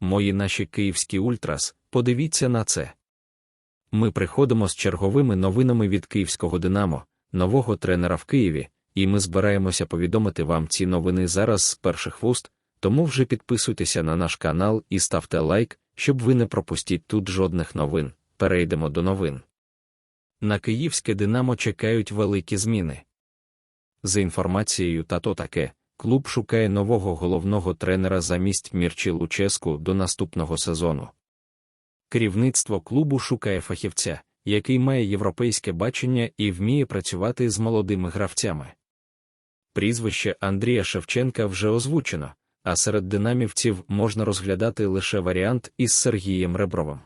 мої наші київські ультрас, подивіться на це. Ми приходимо з черговими новинами від київського Динамо, нового тренера в Києві, і ми збираємося повідомити вам ці новини зараз з перших вуст, тому вже підписуйтеся на наш канал і ставте лайк, щоб ви не пропустіть тут жодних новин. Перейдемо до новин. На київське Динамо чекають великі зміни. За інформацією та то таке, клуб шукає нового головного тренера замість Мірчі Луческу до наступного сезону. Керівництво клубу шукає фахівця, який має європейське бачення і вміє працювати з молодими гравцями. Прізвище Андрія Шевченка вже озвучено, а серед динамівців можна розглядати лише варіант із Сергієм Ребровим.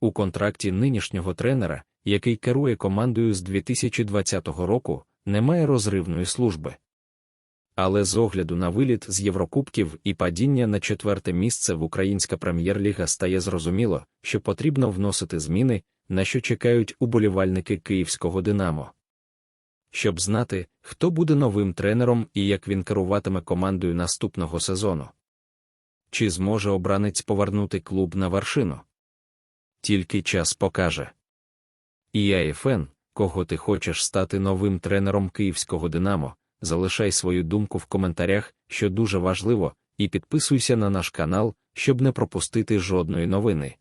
У контракті нинішнього тренера, який керує командою з 2020 року, немає розривної служби. Але з огляду на виліт з Єврокубків і падіння на четверте місце в Українська прем'єр-ліга стає зрозуміло, що потрібно вносити зміни, на що чекають уболівальники київського Динамо. Щоб знати, хто буде новим тренером і як він керуватиме командою наступного сезону. Чи зможе обранець повернути клуб на вершину? Тільки час покаже. І я і фен, кого ти хочеш стати новим тренером київського Динамо, залишай свою думку в коментарях, що дуже важливо, і підписуйся на наш канал, щоб не пропустити жодної новини.